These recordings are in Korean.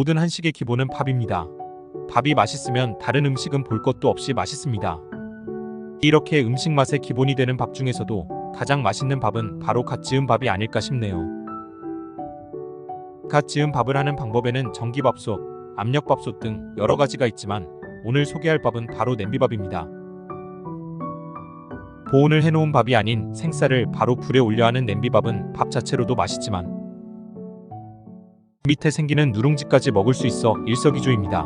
모든 한식의 기본은 밥입니다. 밥이 맛있으면 다른 음식은 볼 것도 없이 맛있습니다. 이렇게 음식 맛의 기본이 되는 밥 중에서도 가장 맛있는 밥은 바로 갓 지은 밥이 아닐까 싶네요. 갓 지은 밥을 하는 방법에는 전기밥솥, 압력밥솥 등 여러 가지가 있지만 오늘 소개할 밥은 바로 냄비밥입니다. 보온을 해놓은 밥이 아닌 생쌀을 바로 불에 올려 하는 냄비밥은 밥 자체로도 맛있지만 밑에 생기는 누룽지까지 먹을 수 있어 일석이조입니다.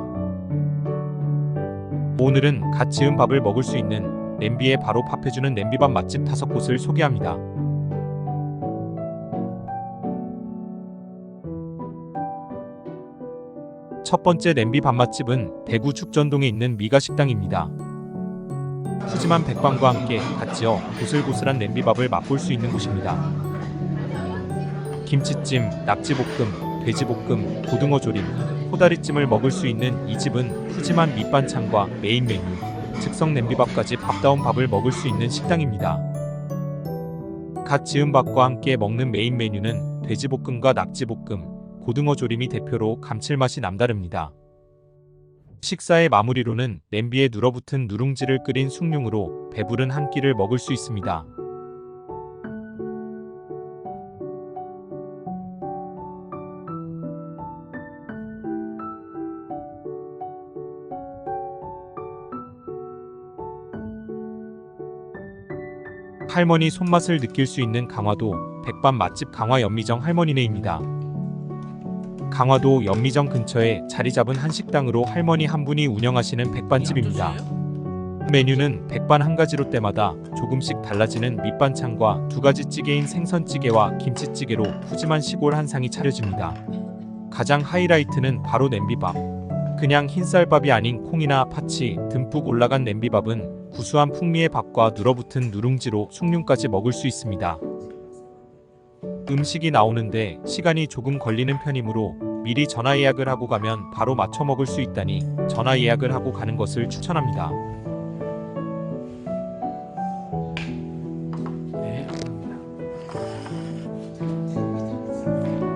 오늘은 갓 지은 밥을 먹을 수 있는 냄비에 바로 밥해주는 냄비밥 맛집 다섯 곳을 소개합니다. 첫 번째 냄비 밥 맛집은 대구 축전동에 있는 미가 식당입니다. 푸짐한 백반과 함께 갓 지어 고슬고슬한 냄비밥을 맛볼 수 있는 곳입니다. 김치찜, 낙지볶음, 돼지볶음, 고등어 조림, 호다리찜을 먹을 수 있는 이 집은 푸짐한 밑반찬과 메인 메뉴, 즉석 냄비밥까지 밥다운 밥을 먹을 수 있는 식당입니다. 갓 지은 밥과 함께 먹는 메인 메뉴는 돼지볶음과 낙지볶음, 고등어 조림이 대표로 감칠맛이 남다릅니다. 식사의 마무리로는 냄비에 눌어붙은 누룽지를 끓인 숭늉으로 배부른 한 끼를 먹을 수 있습니다. 할머니 손맛을 느낄 수 있는 강화도 백반 맛집 강화 연미정 할머니네입니다. 강화도 연미정 근처에 자리 잡은 한 식당으로 할머니 한 분이 운영하시는 백반집입니다. 메뉴는 백반 한 가지로 때마다 조금씩 달라지는 밑반찬과 두 가지 찌개인 생선찌개와 김치찌개로 푸짐한 시골 한상이 차려집니다. 가장 하이라이트는 바로 냄비밥. 그냥 흰쌀밥이 아닌 콩이나 파치 듬뿍 올라간 냄비밥은 구수한 풍미의 밥과 눌어붙은 누룽지로 숭늉까지 먹을 수 있습니다. 음식이 나오는데 시간이 조금 걸리는 편이므로 미리 전화 예약을 하고 가면 바로 맞춰 먹을 수 있다니 전화 예약을 하고 가는 것을 추천합니다. 네.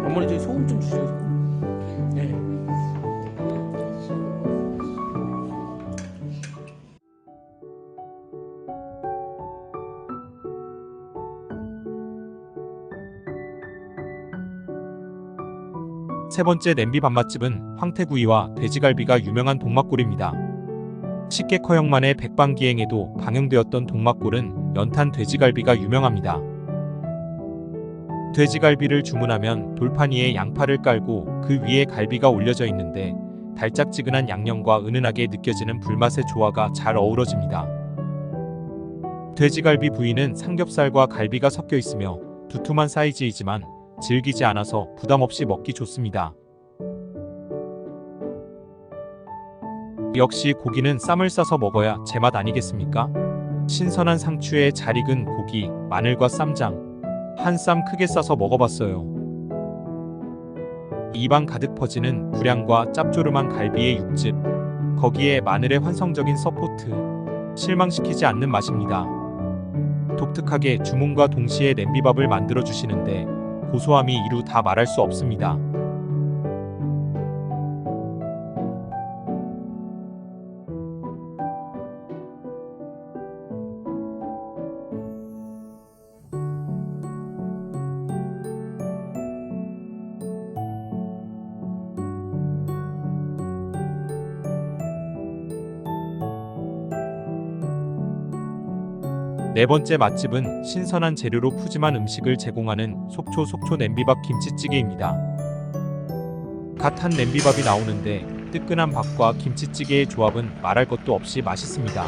어머니 저기 소금 좀 주세요. 세 번째 냄비 밥맛집은 황태구이와 돼지갈비가 유명한 동막골입니다. 쉽게 커형만의 백반기행에도 방영되었던 동막골은 연탄 돼지갈비가 유명합니다. 돼지갈비를 주문하면 돌판 위에 양파를 깔고 그 위에 갈비가 올려져 있는데 달짝지근한 양념과 은은하게 느껴지는 불맛의 조화가 잘 어우러집니다. 돼지갈비 부위는 삼겹살과 갈비가 섞여 있으며 두툼한 사이즈이지만 질기지 않아서 부담 없이 먹기 좋습니다. 역시 고기는 쌈을 싸서 먹어야 제맛 아니겠습니까? 신선한 상추에 잘 익은 고기, 마늘과 쌈장, 한 쌈 크게 싸서 먹어봤어요. 입안 가득 퍼지는 불향과 짭조름한 갈비의 육즙, 거기에 마늘의 환성적인 서포트, 실망시키지 않는 맛입니다. 독특하게 주문과 동시에 냄비밥을 만들어 주시는데 고소함이 이루 다 말할 수 없습니다. 네 번째 맛집은 신선한 재료로 푸짐한 음식을 제공하는 속초 속초 냄비밥 김치찌개입니다. 갓 한 냄비밥이 나오는데 뜨끈한 밥과 김치찌개의 조합은 말할 것도 없이 맛있습니다.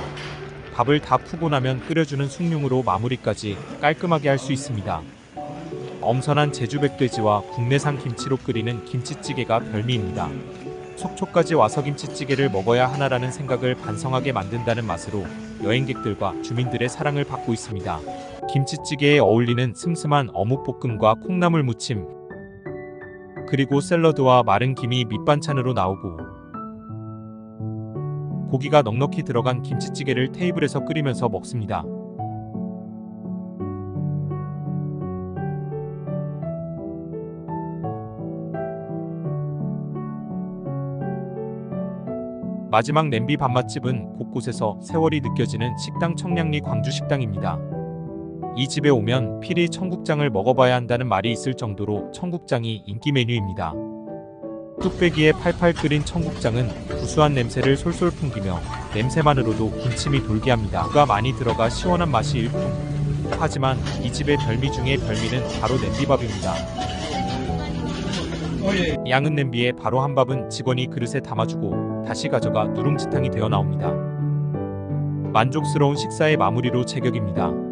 밥을 다 푸고 나면 끓여주는 숭늉으로 마무리까지 깔끔하게 할 수 있습니다. 엄선한 제주 백돼지와 국내산 김치로 끓이는 김치찌개가 별미입니다. 속초까지 와서 김치찌개를 먹어야 하나라는 생각을 반성하게 만든다는 맛으로 여행객들과 주민들의 사랑을 받고 있습니다. 김치찌개에 어울리는 슴슴한 어묵볶음과 콩나물 무침, 그리고 샐러드와 마른 김이 밑반찬으로 나오고 고기가 넉넉히 들어간 김치찌개를 테이블에서 끓이면서 먹습니다. 마지막 냄비 밥맛집은 곳곳에서 세월이 느껴지는 식당 청량리 광주 식당입니다. 이 집에 오면 필히 청국장을 먹어봐야 한다는 말이 있을 정도로 청국장이 인기 메뉴입니다. 뚝배기에 팔팔 끓인 청국장은 구수한 냄새를 솔솔 풍기며 냄새만으로도 군침이 돌게 합니다. 무가 많이 들어가 시원한 맛이 일품. 하지만 이 집의 별미 중의 별미는 바로 냄비밥입니다. 양은 냄비에 바로 한 밥은 직원이 그릇에 담아주고 다시 가져가 누룽지탕이 되어 나옵니다. 만족스러운 식사의 마무리로 제격입니다.